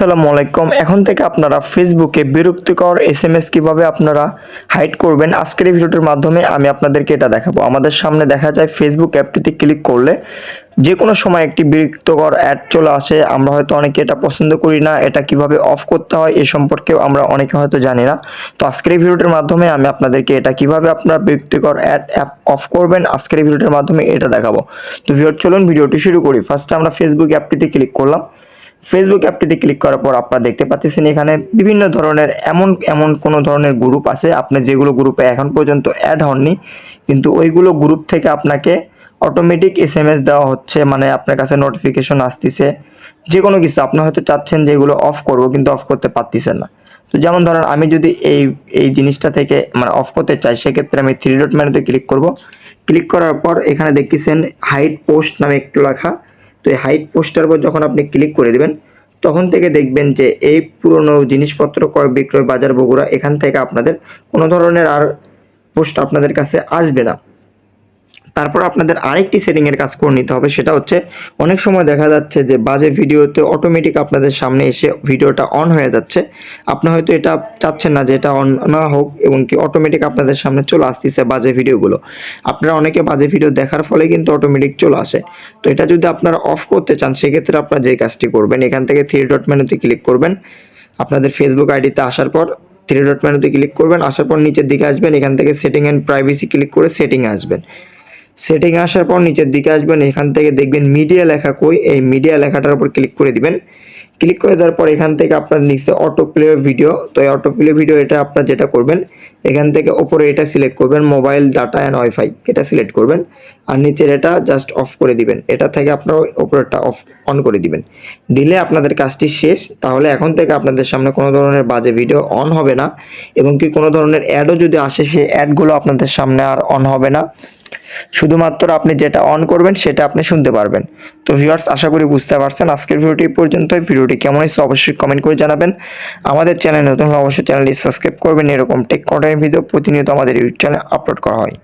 আসসালামু আলাইকুম। এখন থেকে আপনারা ফেসবুকে বিরক্তিকর এস এম এস কীভাবে আপনারা হাইড করবেন আজকের এই ভিডিওটির মাধ্যমে আমি আপনাদেরকে এটা দেখাবো। আমাদের সামনে দেখা যায় ফেসবুক অ্যাপটিতে ক্লিক করলে যে কোনো সময় একটি বিরক্তিকর অ্যাড চলে আসে। আমরা হয়তো অনেকে এটা পছন্দ করি না, এটা কীভাবে অফ করতে হয় এ সম্পর্কেও আমরা অনেকে হয়তো জানি না। তো আজকের এই ভিডিওটির মাধ্যমে আমি আপনাদেরকে এটা কীভাবে আপনারা বিরক্তিকর অ্যাড অ্যাপ অফ করবেন আজকের এই ভিডিওটির মাধ্যমে এটা দেখাবো। তো ভিডিও চলুন ভিডিওটি শুরু করি। ফার্স্টে আমরা ফেসবুক অ্যাপটিতে ক্লিক করলাম। ফেসবুক অ্যাপটিতে ক্লিক করার পর আপনারা দেখতে পাচ্ছেন এখানে বিভিন্ন ধরনের এমন এমন কোনো ধরনের গ্রুপ আছে। আপনি যেগুলো গ্রুপে এখন পর্যন্ত অ্যাড হননি, কিন্তু ওইগুলো গ্রুপ থেকে আপনাকে অটোমেটিক এস এম এস দেওয়া হচ্ছে মানে আপনার কাছে নোটিফিকেশন আসতেছে। যে কোনো কিছু, আপনি হয়তো চাচ্ছেন যে এগুলো অফ করব, কিন্তু অফ করতে পারতেছেন না। তো যেমন ধরেন, আমি যদি এই এই জিনিসটা থেকে মানে অফ করতে চাই, সেক্ষেত্রে আমি থ্রি ডট মেনুতে ক্লিক করব। ক্লিক করার পর এখানে দেখতেছেন হাইট পোস্ট নামে একটু লেখা। তো এই হাইট পোস্টার উপর যখন আপনি ক্লিক করে দেবেন, তখন থেকে দেখবেন যে এই পুরনো জিনিসপত্র, ক্রয় বিক্রয় বাজার বগুড়া, এখান থেকে আপনাদের কোনো ধরনের আর পোস্ট আপনাদের কাছে আসবে না। তারপর আপনাদের আরেকটি সেটিংয়ের কাজ করে নিতে হবে, সেটা হচ্ছে অনেক সময় দেখা যাচ্ছে যে বাজে ভিডিওতে অটোমেটিক আপনাদের সামনে এসে ভিডিওটা অন হয়ে যাচ্ছে। আপনি হয়তো এটা চাচ্ছেন না যে এটা অন না হোক, এবং কি অটোমেটিক আপনাদের সামনে চলে আসতেছে বাজে ভিডিওগুলো। আপনারা অনেকে বাজে ভিডিও দেখার ফলে কিন্তু অটোমেটিক চলে আসে। তো এটা যদি আপনারা অফ করতে চান, সেক্ষেত্রে আপনারা যে কাজটি করবেন, এখান থেকে থ্রি ডট মেনুতে ক্লিক করবেন। আপনাদের ফেসবুক আইডিতে আসার পর থ্রি ডট মেনুতে ক্লিক করবেন, আসার পর নিচের দিকে আসবেন, এখান থেকে সেটিং অ্যান্ড প্রাইভেসি ক্লিক করে সেটিং আসবেন। সেটিং আসার পর নিচের দিকে আসবেন, এখান থেকে দেখবেন মিডিয়া লেখা কই, এই মিডিয়া লেখাটার উপর ক্লিক করে দিবেন। ক্লিক করে দেওয়ার পর এখান থেকে আপনার নিচে অটো প্লে ভিডিও তো এই অটো প্লে ভিডিও এটা আপনার যেটা করবেন, এখান থেকে ওপরে এটা সিলেক্ট করবেন মোবাইল ডাটা অ্যান্ড ওয়াইফাই এটা সিলেক্ট করবেন। আর নিচের এটা জাস্ট অফ করে দিবেন, এটা থেকে আপনার ওপরেরটা অফ অন করে দিবেন। দিলে আপনাদের কাজটি শেষ, তাহলে এখন থেকে আপনাদের সামনে কোনো ধরনের বাজে ভিডিও অন হবে না, এবং কি কোনো ধরনের অ্যাডও যদি আসে, সেই অ্যাডগুলো আপনাদের সামনে আর অন হবে না। শুধুমাত্র আপনি যেটা অন করবেন, সেটা আপনি শুনতে পারবেন। তো ভিউয়ার্স আশা করি বুঝতে পারছেন আজকের ভিডিওটি পর্যন্ত ভিডিওটি কেমন হয়েছে অবশ্যই কমেন্ট করে জানাবেন। আমাদের চ্যানেল নতুন অবশ্যই চ্যানেলটি সাবস্ক্রাইব করবেন। এরকম টেক কন্টেন্ট ভিডিও প্রতিনিয়ত আমাদের ইউটিউব চ্যানেলে আপলোড করা হয়।